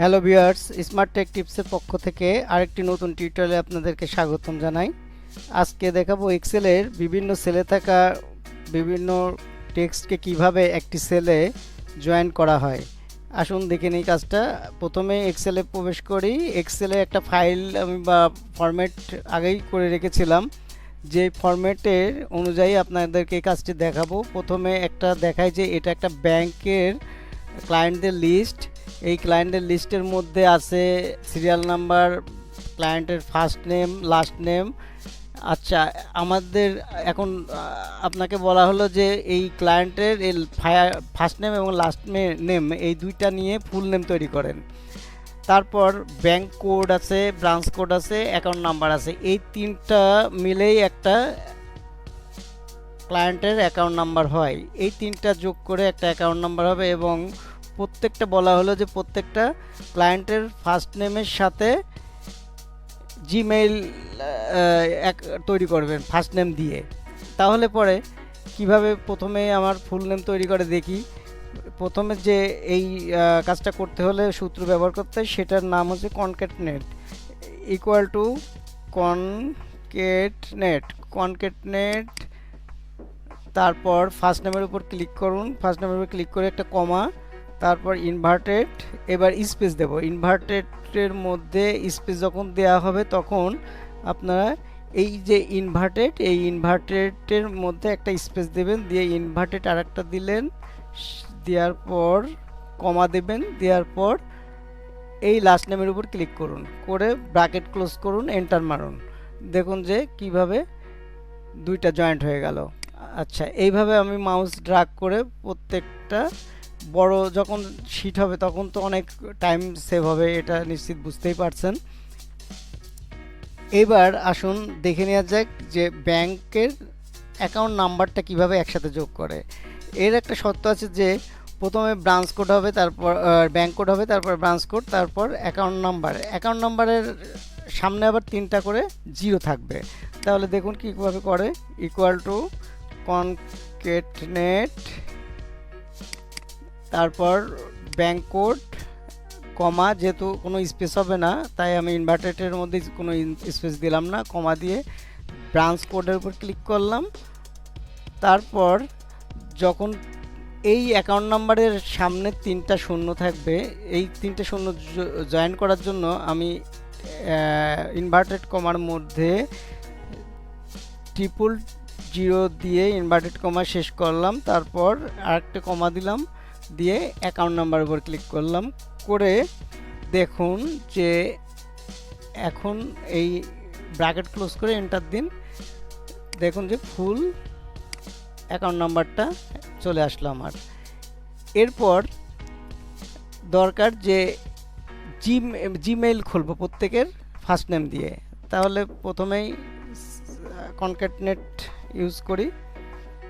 Hello viewers smart tech টিপসের পক্ষ থেকে আরেকটি নতুন টিউটোরিয়ালে আপনাদেরকে স্বাগতম জানাই। আজকে দেখাবো এক্সেলের বিভিন্ন সেলে থাকা বিভিন্ন টেক্সটকে কীভাবে একটি সেলে জয়েন করা হয়। আসুন দেখে নিই কাজটা। প্রথমে এক্সেলে প্রবেশ করি। এক্সেলে একটা ফাইল আমি বা ফরম্যাট আগেই করে রেখেছিলাম। যে ফরম্যাটের অনুযায়ী আপনাদেরকে এই কাজটি দেখাবো। প্রথমে একটা দেখায় যে এটা একটা ব্যাংকের ক্লায়েন্টদের লিস্ট এই ক্লায়েন্টের লিস্টের মধ্যে আছে সিরিয়াল নাম্বার ক্লায়েন্টের ফার্স্ট নেম লাস্ট নেম আচ্ছা আমাদের এখন আপনাকে বলা হলো যে এই ক্লায়েন্টের এই ফার্স্ট নেম এবং লাস্ট নেম এই দুইটা নিয়ে ফুল নেম তৈরি করেন। তারপর ব্যাংক কোড আছে ব্রাঞ্চ কোড আছে অ্যাকাউন্ট নাম্বার আছে। এই তিনটা মিলেই একটা ক্লায়েন্টের অ্যাকাউন্ট নাম্বার হয়। এই তিনটা যোগ করে একটা অ্যাকাউন্ট নাম্বার হবে এবং প্রত্যেকটা বলা হলো যে প্রত্যেকটা ক্লায়েন্টের ফার্স্ট নেমের সাথে জিমেইল এক তৈরি করবেন ফার্স্ট নেম দিয়ে। তাহলে পরে কীভাবে প্রথমে আমার ফুল নেম তৈরি করে দেখি? প্রথমে যে এই কাজটা করতে হলে সূত্র ব্যবহার করতে হয়, সেটার নাম হচ্ছে concatenate equal to concatenate concatenate তারপর ফার্স্ট নেমের উপর ক্লিক করুন। ফার্স্ট নেমের উপর ক্লিক করে একটা কমা তারপর ইনভার্টেড এবার স্পেস দেব। ইনভার্টেডের মধ্যে স্পেস যখন দেওয়া হবে তখন আপনারা এই যে ইনভার্টেড এই ইনভার্টেডের মধ্যে একটা স্পেস দেবেন। দিয়ে ইনভার্টেড আর একটা দিলেন। দেওয়ার পর কমা দেবেন। দেওয়ার পর এই লাস্ট নেমের উপর ক্লিক করুন। করে ব্র্যাকেট ক্লোজ করুন এন্টার মারুন। দেখুন যে কীভাবে দুইটা জয়েন্ট হয়ে গেল। আচ্ছা এইভাবে আমি মাউস ড্রাগ করে প্রত্যেকটা বড় যখন শিট হবে, তখন তো অনেক টাইম সেভ হবে, এটা নিশ্চিত বুঝতেই পারছেন। এবার আসুন দেখে নেওয়া যাক যে ব্যাংকের অ্যাকাউন্ট নাম্বারটা কীভাবে একসাথে যোগ করে। এর একটা শর্ত আছে যে, প্রথমে ব্রাঞ্চ কোড হবে, তারপর ব্যাংক কোড হবে, তারপর ব্রাঞ্চ কোড তারপর অ্যাকাউন্ট নাম্বার অ্যাকাউন্ট নাম্বারের সামনে আবার তিনটা করে জিরো থাকবে। তাহলে দেখুন কীভাবে করে। ইকুয়াল টু কনকেটনেট তারপর ব্যাংক কোড কমা যেহেতু কোনো স্পেস হবে না, তাই আমি ইনভার্টেডের মধ্যে কোনো স্পেস দিলাম না কমা দিয়ে ব্রাঞ্চ কোডের উপর ক্লিক করলাম। তারপর যখন এই অ্যাকাউন্ট নাম্বারের সামনে তিনটা শূন্য থাকবে, এই তিনটে শূন্য জয়েন করার জন্য আমি ইনভার্টেড কমার মধ্যে ট্রিপল জিরো দিয়ে ইনভার্টেড কমা শেষ করলাম। তারপর আরেকটা কমা দিলাম। দিয়ে অ্যাকাউন্ট নাম্বার উপর ক্লিক করলাম। করে দেখুন যে এখন এই ব্র্যাকেট ক্লোজ করে এন্টার দিন। দেখুন যে ফুল অ্যাকাউন্ট নাম্বারটা চলে আসলো আমার। এরপর দরকার যে জি জিমেইল খুলবো প্রত্যেকের ফার্স্ট নেম দিয়ে। তাহলে প্রথমেই কনকেটনেট ইউজ করি।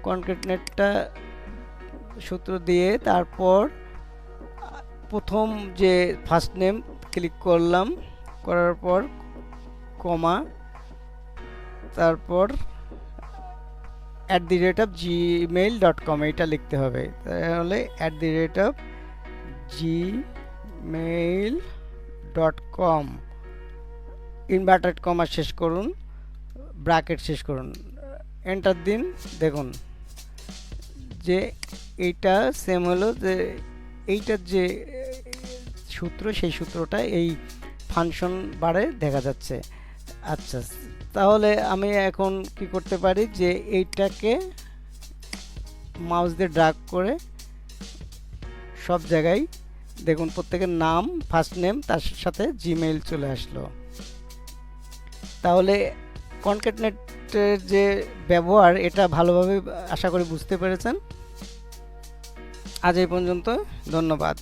কনকেটনেটটা সূত্র দিয়ে তারপর, প্রথম যে ফার্স্ট নেম ক্লিক করলাম, করার পর কমা, তারপর at the rate of Gmail dot com এইটা লিখতে হবে। তাহলে at the rate of Gmail dot com inverted comma শেষ করুন ব্র্যাকেট শেষ করুন। এন্টার দিন, দেখুন যে এইটা সেম হলো যে এইটার যে, সূত্র, সেই সূত্রটা এই ফাংশন বারে দেখা যাচ্ছে। আচ্ছা তাহলে আমি এখন কি করতে পারি যে, এইটাকে মাউস দিয়ে ড্রাগ করে সব জায়গায়, দেখুন প্রত্যেকের নাম ফার্স্ট নেম তার সাথে জিমেইল চলে আসলো। তাহলে কনকেটনেটের যে ব্যবহার, এটা ভালোভাবে আশা করি বুঝতে পেরেছেন। আজ এই পর্যন্ত ধন্যবাদ।